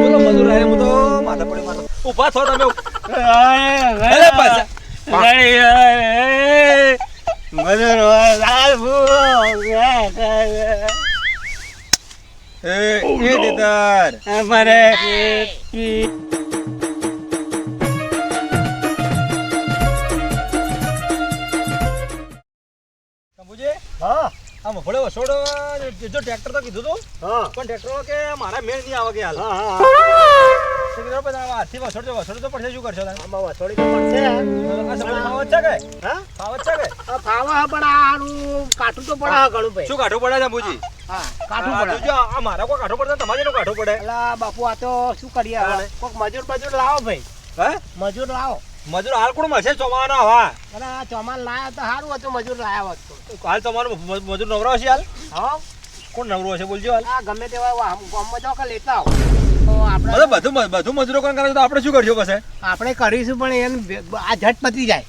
બોલો મજૂર આયા, હું તો માથા પડી માથા. ઊભા થો તમે અરે પાછા. એ, એ દેદાર. કંબુજી, આ મફળે વસોડો જો ટ્રેક્ટર તો કીધું તું. હા. પણ ટ્રેક્ટર કે મારા મેળ નહીં આવે કે હાલ હા હા. તો કીધું પછી આ હાથથી વસોડજો વસોડજો પડશે શું કરશો આમાં વસોડી તો પડશે. ફાવત છે કે? હા? ફાવત છે કે? ફાવા પણ આનું કાઠું તો પડે ઘણું ભાઈ. શું કાઠું પડે છે હા કાઠું પડે. જોજો, આ મારા કોઈ કાઠું પડે તમારે કાઢવું પડે. અલા બાપુ આ તો શું કરીએ કોક મજૂર મજૂર લાવો ભાઈ. હે? મજૂર લાવો. મજૂર હાલ કોણ મળશે ચોમાનો હવા? અને આ ચોમાન લાયા તો સારું હતું મજૂર લાયા હોત હાલ તમારું મજૂર નવરો હશે હાલ? હા? કોણ નવરો હશે બોલજો હાલ? આ ગમે તેવા ગામમાં જાઓ કે લેતા આવો. આપણે બધું બધું મજૂરો કોણ કરે તો આપણે શું કરશું પછી? આપણે કરીશું પણ એને આ ઝટ પતી જાય.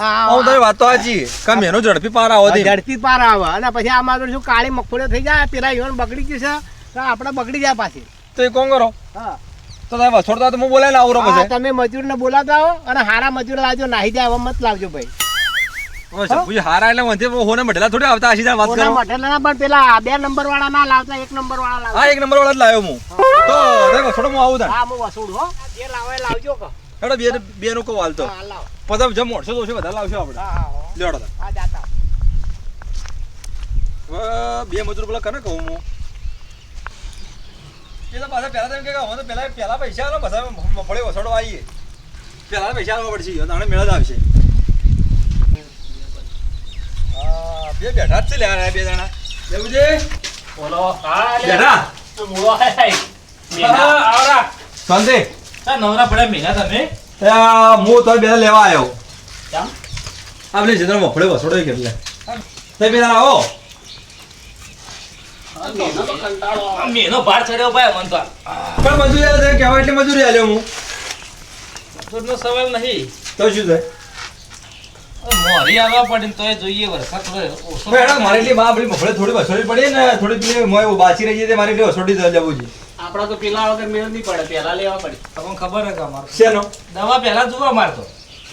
હા, તારી વાત તો સાચી. કે મેનો ઝડપી પાર આવો ઝડપી પાર આવે. અને પછી આ મારું શું કાળી મગફળીઓ થઈ જાય પેલા ઈવન બગડી ગયું તો આપણે બગડી જાય પાછી. તો એ કોણ કરો? હા. તો તમે વસોડતા તો હું બોલાય આવરો હા, પછી તમે મજૂરને બોલાતા હો અને હારા મજૂર લાવજો નાહી જાય મત લાવજો ભાઈ. હારા એટલે વંધે હોને મઢેલા થોડી આવતા હશે વાત કોના કરો. મઠેલા પણ પેલા બે નંબર વાળા ના લાવતા એક નંબર વાળા હા એક નંબર વાળા જ લાવ્યો હું. તો તમે વસોડો હું આવું તાન હા હું વસૂડ હો. જે લાવે લાવજો કે હેડો બે બે નો કહું વાલ તો પછી જેમ મોડસો તો બધા લાવશો આપણે. હા હો. જાતા. બે મજૂર પેલા કને કહું હું? એ તો પાછા પહેલા તમે કે હું તો પહેલા પહેલા પૈસા આલો બધા મફળી વસડો આવીએ. પહેલા પૈસા આવવા પડશે તાણે મેળા જ આવશે. હા બે બેઠા જ છે લે બે જણા. એવું છે બોલો હા લે. બેઠા? મૂળો હે હે. મેના આવરા. શાંતિ. સર નવરા પડ્યા મેના તમે? હું તો બે લેવા આવ્યો કેમ? આ પેલી જરા મફળી વસોડો કેટલે? તે બે જણા આવો મેનો ભાર ચડ્યો ભાઈ મન તો પણ મજૂરી આલે કહેવાય એટલી મજૂરી આલ્યો હું? મજૂરનો સવાલ નહીં. તો શું થાય? મોરી આવવા પડે તોય જોઈએ વરસાદ થોડો ઓછો મેડમ મારે એટલી બા પેલી મફળી થોડી વસોડી પડી ને થોડી પેલી મોય બાચી રહી છે મારી એટલી વસોડી લેવું છે. આપણા તો પેલા વગર મેળ નહીં પડે પેલા લેવા પડે. તમને ખબર હે કે અમારે શેનો? દવા પહેલા જોવા મારતો.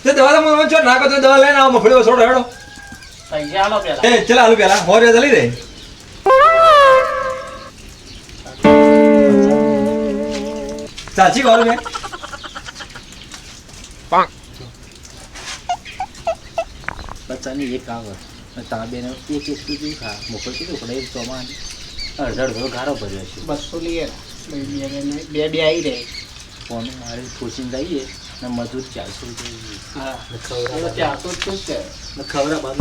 તે દવા તો મને છો ના તો દવા લઈને આવો મફળી વસોડો હેડો. પૈસા આલો પેલા. એ ચલ આલુ પેલા. હો રે ચલી ચાચી કોર બે બચ્ચાની એક આવે તાબેને એક એક સુધી ખા મોકલતી તો પડે એક ચોમાન અડધો અડધો ગારો ભર્યો છે બસો લઈએ બે બે- બે બે આવી રહે ફોન મારે ખુશીને લઈએ ને મજૂર ચારસો રૂપિયા હા તો ચારસો શું છે ખબર બાદ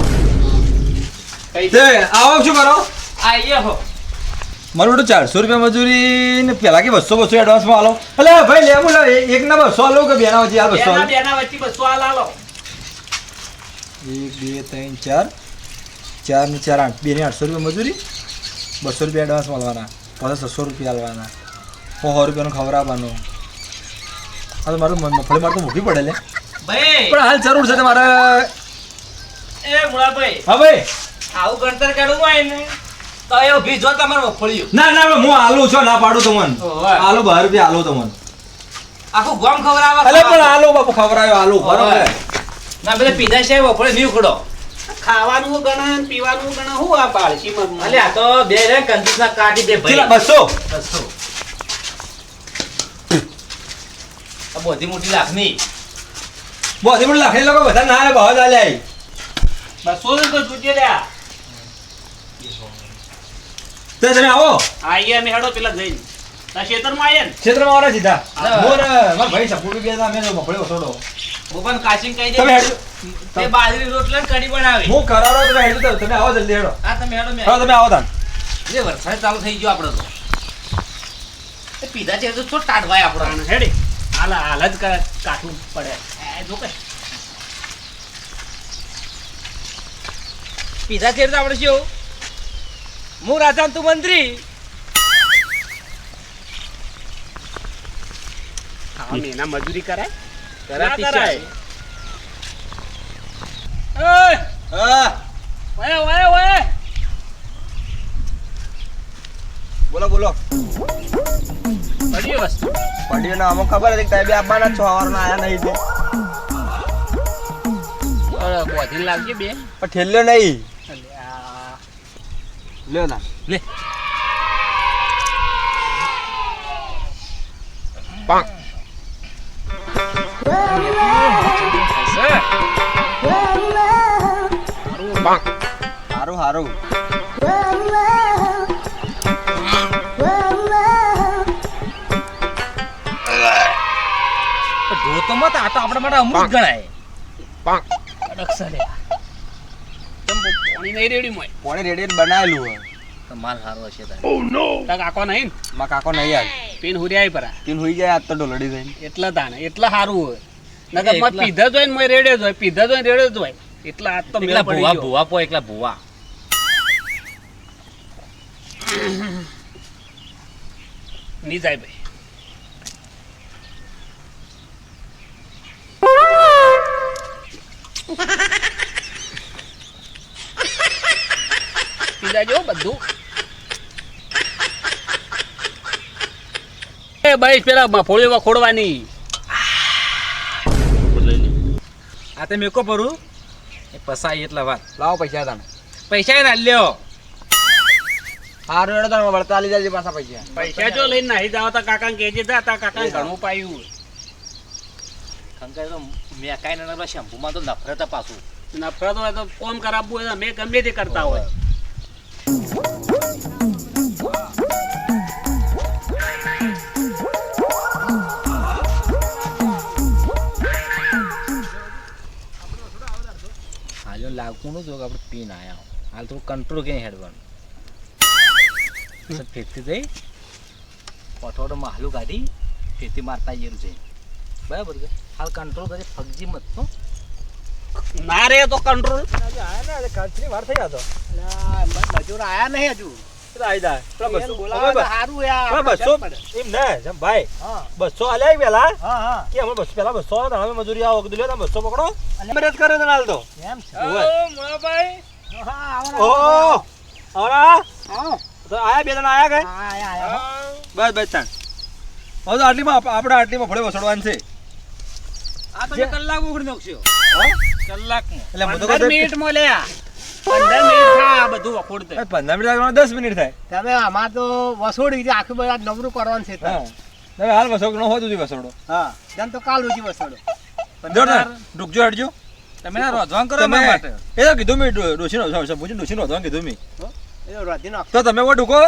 કઈ તે આવો શું કરો આઈએ હો મારું બેટું ચારસો રૂપિયા મજૂરી ને પેલા કે બસો બસો એડવાન્સમાં આલો. એટલે ભાઈ લેવું બોલો એક ના બસો આલો કે બેના વચ્ચે? આ બસો બેના વચ્ચે બસો આલો એક બે ત્રણ ચાર. ચાર ને ચાર આઠ. બે ને આઠસો રૂપિયા મજૂરી. બસો રૂપિયા એડવાન્સ મળવાના. પાછા છસો રૂપિયા આલવાના. સો રૂપિયાનું ખવડાવવાનું હા તો મારું મગફળી મારે તો મૂકી પડે લે. ભાઈ. પણ હાલ જરૂર છે તમારે એ મુળાભાઈ હા ભાઈ. આવું ગણતર હોય ને. તો એ ભીજો તમારે મગફળીયું ના ના હું આલુ છો ના પાડું તમને. આલુ બાર રૂપિયા આલુ તમને આખું ગોમ આવે અલે પણ આલુ બાપુ ખવડાવ્યો આલુ બરોબર. ના બધા પીધા છે મગફળી નહીં ઉખડો. ખાવાનું ગણે પીવાનું ગણે હું આ પાળશીમાં અલે આ તો બે રે કંજૂસના કાઢી દે ભાઈ. બસો? બસો. આ બધી મોટી લાખની બોધી મોટી લાખી લોકો બધા ના ભાવ ચાલે આઈ બસો ને તો જોજે લ્યા તે તમે આવો. આઈએ અમે હેડો પેલા જઈને. તા ખેતરમાં આઈએ ને? ક્ષેત્રમાં આવરા સીધા? મોર મારા ભાઈ સપોર્ટ ગયા મેં તો મફળી વસોડો હું પણ કહી દે. તે બાજરી રોટલા ને કઢી બનાવી. હું કરારો તો હેડો તો તમે આવો જલ્દી હેડો. આ તમે હેડો મે હા તમે આવો તાન. જે વરસાદ ચાલુ થઈ ગયો આપણો તો. એ પીધા છે તો છો ટાઢવાય આપણો? હેડી. હાલ હાલ જ કાઠું પડે. એ જો કે પીધા છે તો આપણે શું? હું રાજા તું મંત્રી. હા મેના મજૂરી કરાય. કરાતી. કરાય. હા ઓય ઓય ઓય બોલો બોલો. બધી વસ્તુ. પડીને અમુક ખબર હતી કે તમે બે આવવાના જ છો સવારના આયા નહીં તે. બોધીને લાવજે બે. પણ ઠેલ્યો નહીં. લ્યો ના લે સારું સારું ઢો તો મત આ તો આપણા માટે અમૃત ગણાય કડક છે લે. કેમ બહુ પાણી નહીં રેડી મોય. પોણે રેડી બનાવેલું હોય. તો માલ સારો હશે તારે. તાર કાકો નહીં ને? માં કાકો નહીં આજ પીન હુર્યાય પરા. તીન હોઈ જાય આજ તો ડોલડી થઈને એટલે તાને એટલે સારું હોય. નકર મત પીધા જ હોય ને મોય રેડે જ હોય પીધા જ હોય ને રેડે જ હોય. એટલે આજ તો પડી ભૂવા. ભૂવા પો એકલા ભૂવા. નહીં જાય ભાઈ. પીધા જો બધું. એ ભાઈ પેલા મફોળી વખોડવાની આ તે મેકો ભરું? એ પસાઈ એટલા વાત. લાવો પૈસા તને. પૈસા ના લ્યો. હારું એડો તમે વળતા લઈ જાય પાછા પૈસા. પૈસા જો લઈને નાહી જાવ તો કાકા કેજે તા તા કાકા ઘણું પાયું. કંકાઈ તો મેં કાંઈ ના શેમ્પુમાં તો નફરત પાછું. નફરત હોય તો કોમ કરાવવું હોય મેં ગમે તે કરતા હોય. હાલ લાગતું નું જો કે આપણે પીન આયા. હાલ થોડું કંટ્રોલ ક્યાં હેડવાનું. ફેરતી જઈ પઠોડમાં હાલું કાઢી ફેરતી મારતા જેવું છે બરાબર છે? હાલ કંટ્રોલ કરી ફગજી મત તો ના રે તો કંટ્રોલ વાર થઈ જતો મજૂર આયા નહીં હજુ. બસો એમ ને જેમ ભાઈ હા બસો આલ્યા પેલા હા હા કે અમે બસો પેલા બસો આવે મજૂરી આવો કીધું બસો પકડો મદદ કરે તો હાલ તો એમ છે ઓવે. ઓ આવડા તો આયા બે જણા આયા કઈ હા આયા આયા બસ બસ તાણ હવે આટલીમાં આપણે આટલીમાં ફળે વસડવાનું છે. આ તો કલાક ઉઘડી નાખશો. કલાકમાં એટલે હું? પંદર મિનિટ પંદર મિનિટ. થાય આ બધું વખોડ દે પંદર મિનિટ લાગવાના દસ મિનિટ થાય. તમે અમાર તો વસોડી છે આખું બધા નવરું કરવાનું છે તમે હાલ વસોડ ન હોતું વસોડો. હા. જેમ તો કાલ ઉજી વસોડો. પંદર ને હટજો તમે ના કરો મારા માટે. એ તો કીધું મેં ડો- ડોશીનો પૂછ્યું ડોશીનો વધવાનું કીધું મેં. એ રાધી નાખ. તો તમે વો ઢુકો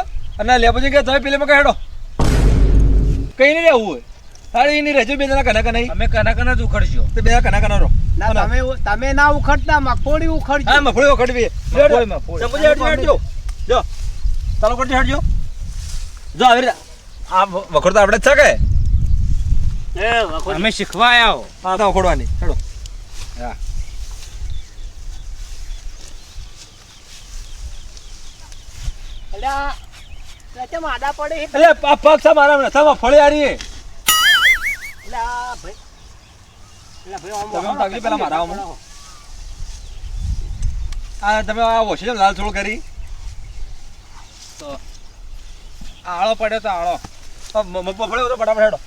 અને લે પછી કે તમે પેલે માં હેડો. કઈ નહીં રહેવું હોય. તારે એની રહેજો બે જણા કના કના અમે કના કના જ ઉખડશો. તો બે કના કના રહો. ના તમે તમે ના ઉખડતા મગફળી ઉખડજો. હા મફળી વખડવી મફળી, મફળી. સમજી હટજો હટજો જો ચાલો કરજો હટજો જો આવી આ વખડ આપણે છે કે? એ અમે શીખવા આવ્યા હો. હા તો વખડવાની હેડો. એટલે આ પડે? એટલે આ પગ છે મારા નથી મફળી આરી એ. એટલે આ ભાઈ. એટલે ભાઈ આમ તમે આમ પેલા મારા આમ. આ તમે આ વોશી લાલ થોડું કરી. આળો પડ્યો તો આળો. આ મ- મ- મફળી તો ફટાફટ હેડો.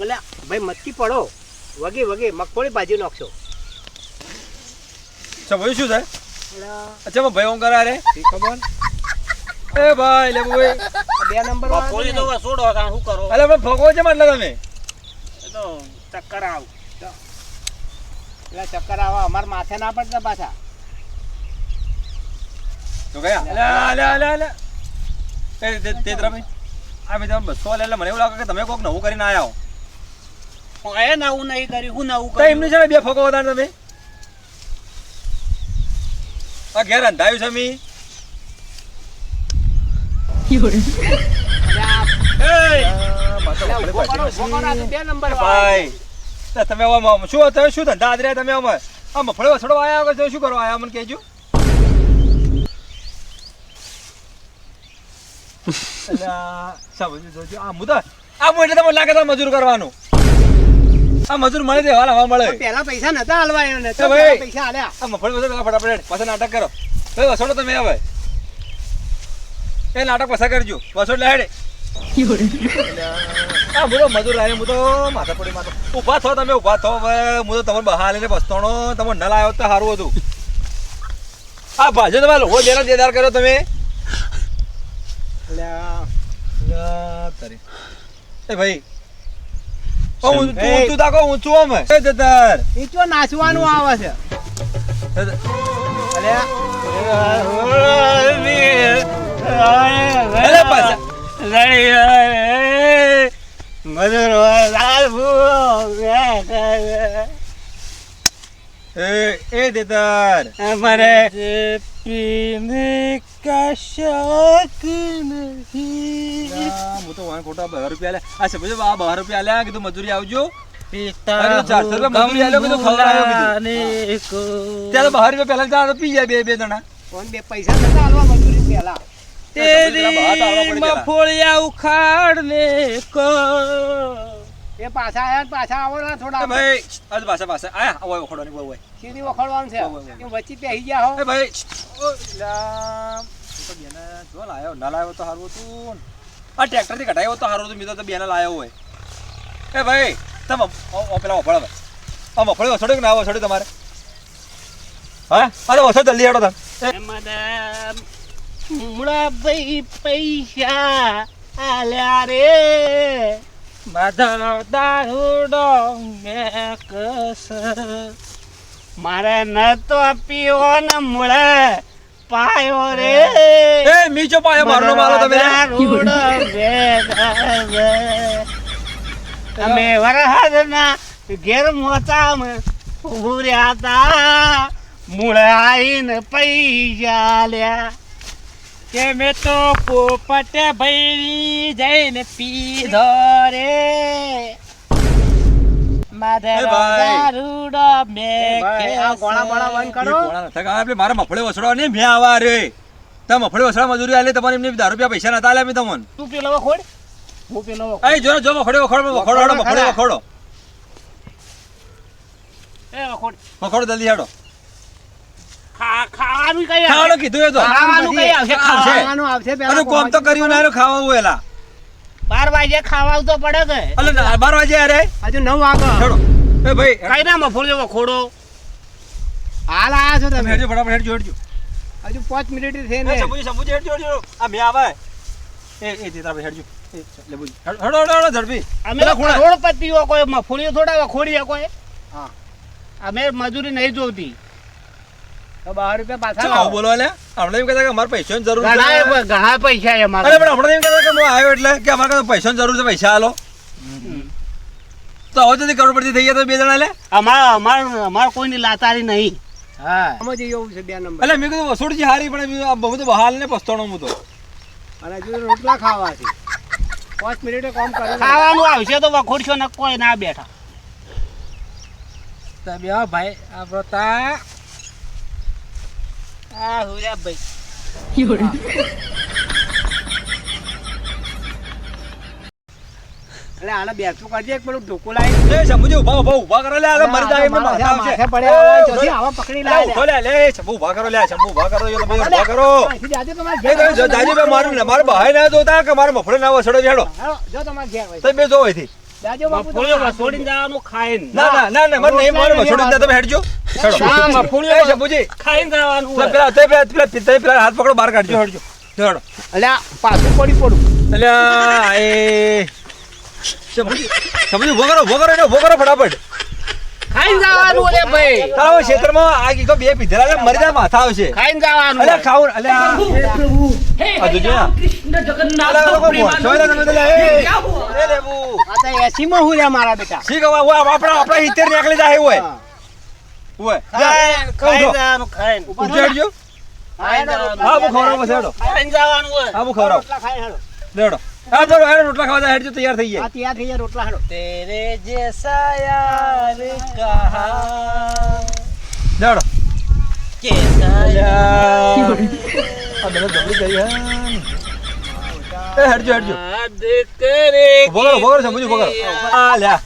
એટલે ભાઈ મટકી પડો. વગે વગે મગફળી ભાજી નાખશો. સમજ્યું શું થાય અચ્છા ભાઈ ઓમ કરે રે? ખબર? એ ભાઈ લે ભાઈ બે નંબર બપોરી દો તાણ શું કરો? અલે ભગવો છે એટલે તમે? એ તો ચક્કર આવ. એટલે ચક્કર આવા અમાર માથે ના પડતા પાછા. તો ગયા? અલે અલે અલે અલે. તે તે ભાઈ આ ભાઈ તમે બસો લે મને એવું લાગે કે તમે કોક નવું કરીને આયા હો. એ નવું નહીં કર્યું હું નવું તો એમની છે ને બે ફગો વધારે તમે? આ ઘેર અંધાયું છે મી. ભાઈ તો તમે હવે મ- શું તમે આ મફળે આ મુદા આ તમને લાગે તો મજૂર કરવાનું આ મજૂર મળે તે હાલ હવા મળે પેલા પૈસા નતા હાલવા એને તો પૈસા હાલ્યા આ મફળી વસડો ફટાફટ. પાછા નાટક કરો. ભાઈ વસડો તમે હવે. એ નાટક પસાર કરજો. બસો એટલે હા બોલો મજૂર લાવીને હું તો માથા પડી માથા ઊભા થો તમે ઊભા થો હવે. હું તો તમને બહાર લઈને બસતોણો તમે ન લાવ્યો તો સારું હતું. આ ભાજો તમે લોકો જેનો દેદાર કર્યો તમે. તારી. એ ભાઈ. ઊંચું તાકો ઊંચું આમ એ દેદાર નાચવાનું આવે છે? અલ્યા. અરે પાછા. એ એ દેદાર ના, હું તો વાણ ખોટા બાર રૂપિયા. આ સમજો આ બાર રૂપિયા આલ્યા કીધું મજૂરી આવજો. અરે તો 400 રૂપિયા મજૂરી પહેલા ત્યાં તો પી જાય બે બે જણા. કોણ બે પૈસા મજૂરી પહેલા? તેરી મફોળિયા ઉખાડ ને કો એ પાછા આયા પાછા આવો ને થોડા ભાઈ આજ પાછા પાછા. આયા ઓય વખોડવાની ઓય ઓય સીધી વખોડવાનું છે. એ વચ્ચે ગયા હો. એ ભાઈ ઓ લામ. તો બેને જો લાયો ના લાયો તો સારું તું આ ટ્રેક્ટરથી કઢાયો તો સારું તું મેં તો બેને લાયો હોય. એ ભાઈ તમે ઓ- ઓ પેલા વફળ હવે આ વફળ વસડ્યો કે ના વસડ્યો તમારે? હા? અરે વસડ જલ્દી આવડો તમે. ભાઈ પૈસા આલ્યા રે. માધવ દારૂડો મેં કસ મારે ન તો પીવો ને મુળે. પાયો રે. એ મીચો પાયો મારનો મારો તમે. દારૂડો અમે વરહાદના ઘેર મોચામાં ઉભુર્યા હતા મુળે આઈને પૈસા લ્યા કે મેં તો પોપટ ભૈરી જઈને પીધો રે. માધવ ભાઈ. દારૂડો મેં ભાઈ, આ ગોળા બોળા બંધ કરો. આપણે મારે મફળે વસડવા નહીં મેં આવા રે. તમે મફળે મજૂરી આલે તમારે એમને દારૂ રૂપિયા પૈસા નતા આલ્યા મેં તમને. તું પેલો વખોડ? હું પેલો જો જો વખોડે વખોડો વખોડો હેડો વખોડો એ વખોડ. વખોડો જલ્દી હેડો ખાવાનું કઈ ખાવાનું કીધું એ તો. ખાવાનું કઈ આવશે. ખાવાનું આવશે અને કોમ તો કર્યું ના એનું ખાવા હોય એલા. બાર વાગે ખાવા તો પડે કે? એટલે બાર વાગે અરે. હજુ નવ વાગે. હેડો. એ ભાઈ કઈ ના મફોડ જેવો ખોડો. હાલ આયા છો તમે હેડજો ફટાફટ હેડજો હેડજો. હજુ પાંચ મિનિટ થઈ ને શંભુજી શંભુજી હેડજો હેડજો આ મેં આવે. એ એ તે ભાઈ હેડજો. એ લેબુજી હેડો હેડો હેડો હેડો ઝડપી. અમે પેલા પતિઓ કોઈ મફોડીઓ થોડા ખોડીએ કોઈ. હા. અમે મજૂરી નહીં જોતી. બાર રૂપિયા પાછા આવું લાવો. બોલો એટલે. હમણાં એમ કહેતા કે અમારે પૈસાની જરૂર છે. ઘણા પૈસા છે અરે પણ હમણાં એમ કહેતા કે હું આવ્યો એટલે કે અમારે કાંઈ પૈસાની જરૂર છે પૈસા આલો. તો હવે જલ્દી કરોડપતિ થઈ ગયા તો બે જણા લે. અમાર અમારા અમારા કોઈની લાતારી નહીં. હા. અમે જઈએ એવું છે બે નંબર. એટલે મેં કીધું વસૂડજી હારી પણ આ બહુ તો બહાલ ને પસ્તાણો હું તો અને હજુ રોટલા ખાવા છે પાંચ મિનિટે કામ કરે ખાવાનું આવશે તો વખોડશો ને કોઈ ના બેઠા. બે આવો ભાઈ તા આ ભાઈ એટલે આને બેઠું કરજે એક પેલું ઢોકો લાવી એ શંભુજી ઊભા ઊભા ઊભા કરો લે આ મરી જાય એમને માથા આવશે. માથે પડ્યા હોય, આવા પકડી લે, લાવે લે લે શંભુ ઊભા કરો લે શંભુ ઊભા કરો જો તમે ઊભા કરો. જાજે તમારે જો જાજી ભાઈ મારું ને મારે ના જોતા કે મારા મફળે ના વસડો હેડો. જો તમારે ઘેર હોય. તમે બે જો અહીંથી. જાજો બાપુ, મફળીઓ જવાનું ખાઈને ના. ના ના ના મને નહીં મારે વસડો તમે હેડજો. હોય. હાથ પકડો બહાર કાઢજો. હેડજો જો અલ્યા પાછું પડી પડું. અલ્યા એ શંભુજી શંભુજી ઊભો કરો ઊભો કરો એને ઊભો કરો ફટાફટ. ખાઈને જવાનું રે ભાઈ. તારા ક્ષેત્રમાં આ કીધો બે પીધેલા છે, મરી જાય માથા આવશે. ખાઈને જવાનું અલ્યા ખાવું આ જોજો એ, આ તો એસીમાં હું રે મારા બેટા. શી ખબર, આપણા આપણા હિતેર નીકળી જાય ઓય. ઓય. ખાઈ- ઉઠી જવાનું. હા, હું બસ હેડો. ખાઈને જવાનું હોય. હા, હું રોટલા ખાઈ હેડો. લેડો હા, ચલો, હેડો, રોટલા ખાવા જાય, હેડજો, તૈયાર થઈ આ જાય. તૈયાર થઈ જાય રોટલા હેડો તેરે જેસા યાર કહા લેડો કેસા યાર આ બધા દબડી ગઈ હા. હેડજો, હેડજો. ઊભો કરો, સમજી, કરો. આ, લ્યા.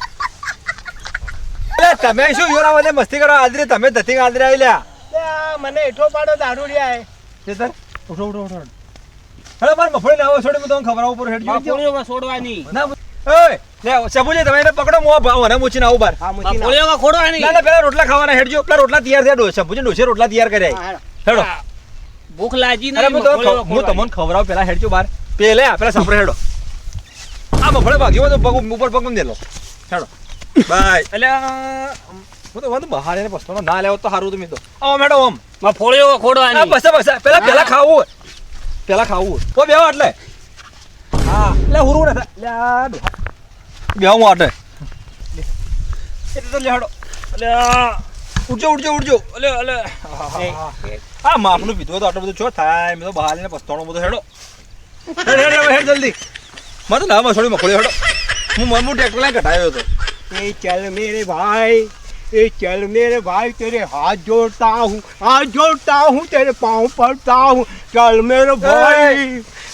તમે શું યોરા મને મસ્તી કરો? આદરે તમે ધતિંગ આદરે આવી લ્યા મને એઠો પાડો દારૂડિયા એ. સર ઉઠો ઉઠો ઉઠો. હેલો માર મફળી લાવો છોડી હું તમને ખબર આવું પર હેડજો મફળીઓ છોડવાની. ના ઓય લે સબુજી તમે એને પકડો મો ભાવ અને મૂચીને આવું બાર. હા મફળીઓ ખોડવાની. ના ના પેલા રોટલા ખાવાના હેડજો. પેલા રોટલા તૈયાર થયા ડોસે સબુજી ડોસે રોટલા તૈયાર કર્યા. હા, હેડો. હેડો. ભૂખ લાગી નહીં હું તમને મફળીઓ ખવ- હું ખોડવાની. તમને ખવડાવ પેલા હેડજો બાર. પેલે પેલા સાંભળે હેડો. આ મફળે ભાગ્યો તો પગ ઉપર પગ લો હેડો. બાય એટલે હું તો વાંધો બહાર એને પસ્તો ના લેવો તો સારું તમે તો આવો મેડમ આમ મફળીઓ આ ખોડવાની બસ બસ પેલા પેલા ખાવું પેલા ખાવું ઓ બેહો એટલે હા એટલે હુરું ને લે. બેહો હું આટે એટલે તો લે હેડો એટલે આ, ઉઠજો ઉડજો ઉઠજો એટલે એટલે હા માપનું પીધું તો આટલું બધું છો થાય મેં તો બહાર ને પસ્તાણો બધો હેડો હેડ હેડ હેડ, હેડ જલ્દી મારે તો ના મસોડી મખોડી હેડો હું મમ્મી ટ્રેક્ટર લઈને કટાયો હતો ए चल मेरे भाई ए चल मेरे भाई तेरे हाथ जोड़ता हूँ हाथ जोड़ता हूँ तेरे पाँव पड़ता हूँ चल मेरे भाई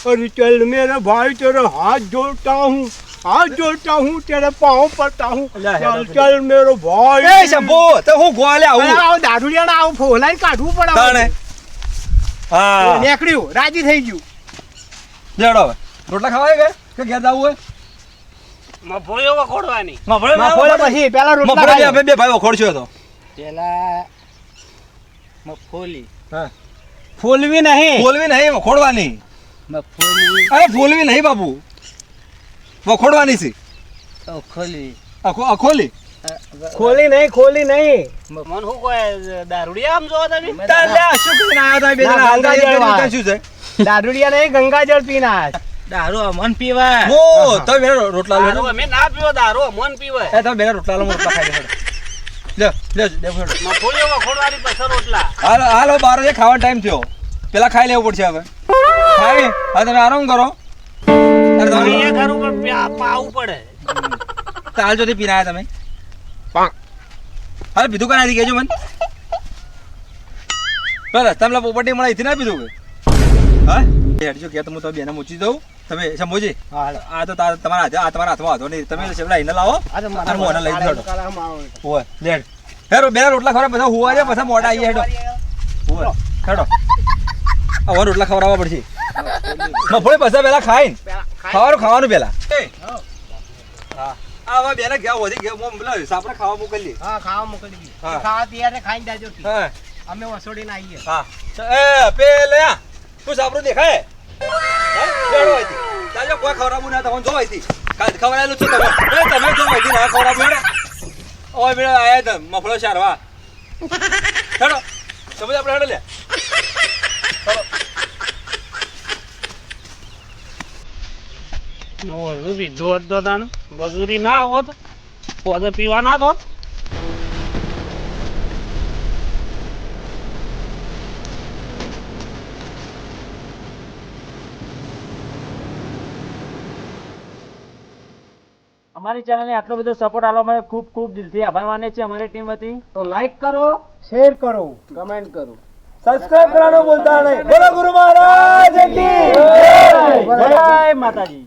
अरे चल मेरे भाई तेरे हाथ जोड़ता हूँ हाथ जोड़ता हूँ तेरे पाँव पड़ता हूँ अल्लाह है, चल बाप रे। चल मेरे भाई એ શંભુ તો હું ગોલે આવું આવું દારૂડિયાને આવું ફોલાઈને કાઢવું પડે તાણે હા નીકળ્યું રાજી થઈ ગયું લેડો હવે રોટલા ખાવાય કે કે ઘેર જવું હોય મફળીઓ વખોડવાની મફળે પછી પેલા રોટલા મફળે ખાઈ બે ભાઈ વખોડશો તો. પેલા મફોલી હા. ફોલવી નહીં. ફોલવી નહીં વખોડવાની મફોલી અરે ફોલવી નહીં બાપુ. વખોડવાની છે. ખોલવી અખોલી ખોલી. નહીં ખોલી નહીં. મન હું કોઈ દારૂડિયા આમ જોવો તમે? તાલે શું કરીને આયા તા બે જણા હાલતા શું છે? દારૂડિયા નહીં ગંગાજળ પીના દારૂ મન પીવાય. ઓ તમે બેન રોટલા લો. દારૂ ના પીવો દારૂ મન પીવે એ તમે બેન રોટલા લો રોટલા ખાઈ લે લે લે. મફોલીઓ વખોડવાની પછી રોટલા. હાલો હાલો બાર જે ખાવાનો ટાઈમ થયો. પેલા ખાઈ લેવું પડશે હવે. ખાઈ હવે તમે આરામ કરો. અરે તમે અહીંયા કરું પણ પાવું પડે. તાલ જોથી પીને તમે. તમે હવે પીધું કનાથી કહેજો મને. બસ તમને પોપટી મળે એથી ના પીધું કે? હા? એ હેડજો કે તો હું તમે બેને મૂચી દઉં. તમે સમોજી આ તો તાર- તમારા હાથે આ તમારા હાથમાં હતો નહીં. તમે સેવડા એને લાવો. અને મોને લઈ જડો ઓય લેડ. હેરો બે રોટલા ખવડાવ પછી હુવા રે પછી મોટા આવી હેડો. ઓય હેડો. હવે રોટલા ખવડાવવા પડશે. મફળી પછી પેલા ખાઈને. ખાવાનું ખાવાનું પેલા. હા. આ હવે બેને ગયા વધી ગયા મોમ પેલા સાપરે ખાવા મોકલી હા ખાવા મોકલી હા. ખાવા તૈયાર ખાઈને જાજો હા. અમે વસોડીને આવીએ. હા. એ પેલે તું સાપરું દેખાય. ચાલો, કોઈ ખવડાવું ના તમને જો અહીંથી. કાલ ખવડાયેલું છે તમે એ, તમે જો અહીંથી, ના ખવડાવું હેડો ઓય મેળા આયા તમ મફળો શારવા હેડો સમજ આપણે હેડો લે. હોત ના હોત, પોતે પીવા ના હોત. અમારી ચેનલને આટલો બધો સપોર્ટ આપવા માટે ખૂબ ખૂબ દિલથી આભાર માને છે અમારી ટીમ વતી. તો લાઈક કરો શેર કરો કમેન્ટ કરો. સબસ્ક્રાઇબ કરવાનું ભૂલતા નહીં. બોલો ગુરુ મહારાજ. જય માતાજી.